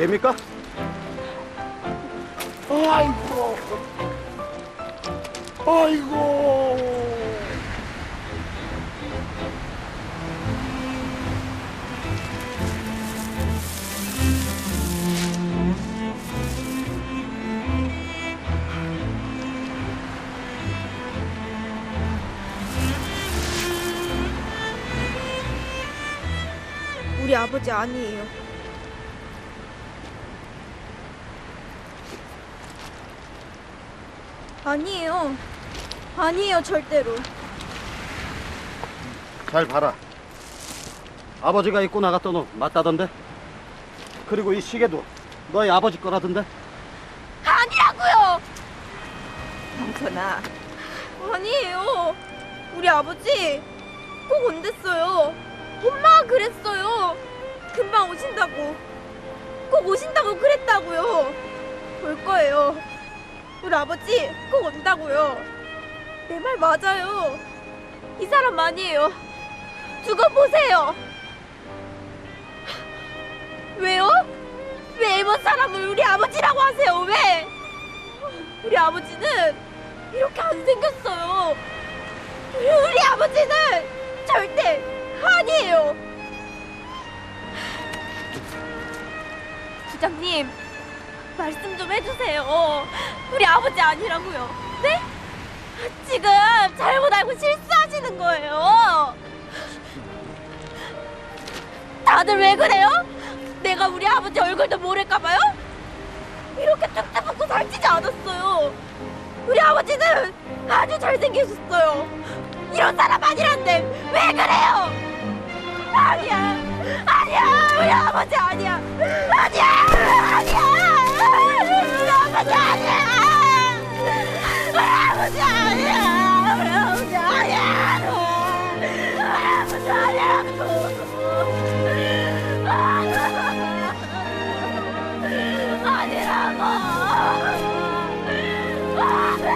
얘입니까? 아이고. 아이고. 우리 아버지 아니에요. 아니에요. 아니에요, 절대로. 잘 봐라. 아버지가 입고 나갔던 옷 맞다던데? 그리고 이 시계도 너희 아버지 거라던데? 아니라고요! 영선아. 아니에요. 우리 아버지 꼭 온댔어요. 엄마가 그랬어요. 금방 오신다고. 꼭 오신다고 그랬다고요. 올 거예요. 우리 아버지 꼭 온다고요. 내 말 맞아요. 이 사람 아니에요. 두고 보세요. 왜요? 왜 일본 사람을 우리 아버지라고 하세요? 왜? 우리 아버지는 이렇게 안 생겼어요. 우리 아버지는 절대 아니에요. 부장님, 말씀 좀 해주세요. 우리 아버지 아니라고요. 네? 지금 잘못 알고 실수하시는 거예요. 다들 왜 그래요? 내가 우리 아버지 얼굴도 모를까봐요? 이렇게 뚝뚝 붙고 살찌지 않았어요. 우리 아버지는 아주 잘생기셨어요. 이런 사람 아니란데 왜 그래요? 아니야, 아니야, 우리 아버지 아니야, 아니야, 아니야, 우리 아버지 아